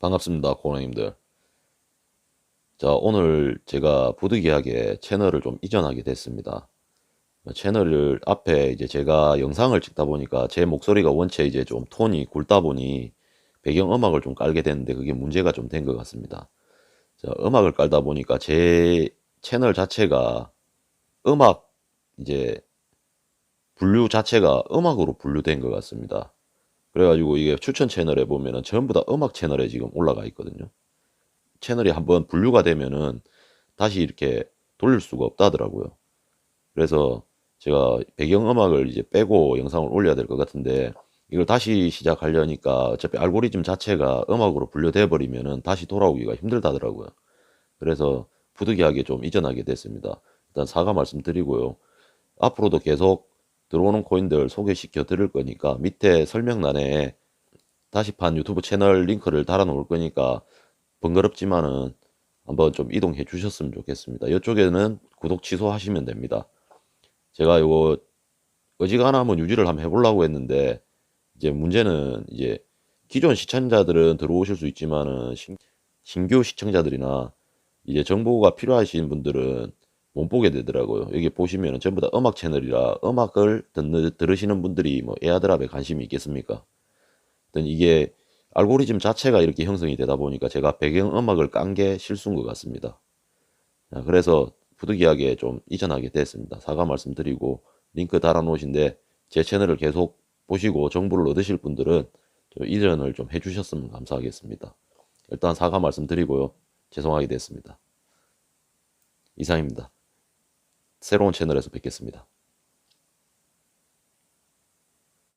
반갑습니다, 고객님들. 자, 오늘 제가 부득이하게 채널을 좀 이전하게 됐습니다. 채널을 앞에 이제 제가 영상을 찍다 보니까 제 목소리가 원체 이제 좀 톤이 굵다 보니 배경 음악을 좀 깔게 됐는데 그게 문제가 좀 된 것 같습니다. 자, 음악을 깔다 보니까 제 채널 자체가 음악 이제 분류 자체가 음악으로 분류된 것 같습니다. 그래가지고 이게 추천 채널에 보면은 전부 다 음악 채널에 지금 올라가 있거든요. 채널이 한번 분류가 되면은 다시 이렇게 돌릴 수가 없다더라고요. 그래서 제가 배경음악을 이제 빼고 영상을 올려야 될 것 같은데 이걸 다시 시작하려니까 어차피 알고리즘 자체가 음악으로 분류돼 버리면은 다시 돌아오기가 힘들다더라고요. 그래서 부득이하게 좀 이전하게 됐습니다. 일단 사과 말씀드리고요. 앞으로도 계속 들어오는 코인들 소개시켜 드릴 거니까 밑에 설명란에 다시판 유튜브 채널 링크를 달아 놓을 거니까 번거롭지만은 한번 좀 이동해 주셨으면 좋겠습니다. 이쪽에는 구독 취소하시면 됩니다. 제가 요거 어지간하면 유지를 한번 해보려고 했는데 이제 문제는 이제 기존 시청자들은 들어오실 수 있지만은 신, 신규 시청자들이나 이제 정보가 필요하신 분들은 못 보게 되더라고요. 여기 보시면은 전부 다 음악 채널이라 음악을 듣는, 들으시는 분들이 뭐 에아드랍에 관심이 있겠습니까? 어떤 이게 알고리즘 자체가 이렇게 형성이 되다 보니까 제가 배경 음악을 깐 게 실수인 것 같습니다. 자, 그래서 부득이하게 좀 이전하게 됐습니다. 사과 말씀드리고 링크 달아 놓으신데 제 채널을 계속 보시고 정보를 얻으실 분들은 좀 이전을 좀 해주셨으면 감사하겠습니다. 일단 사과 말씀드리고요. 죄송하게 됐습니다. 이상입니다. 새로운 채널에서 뵙겠습니다.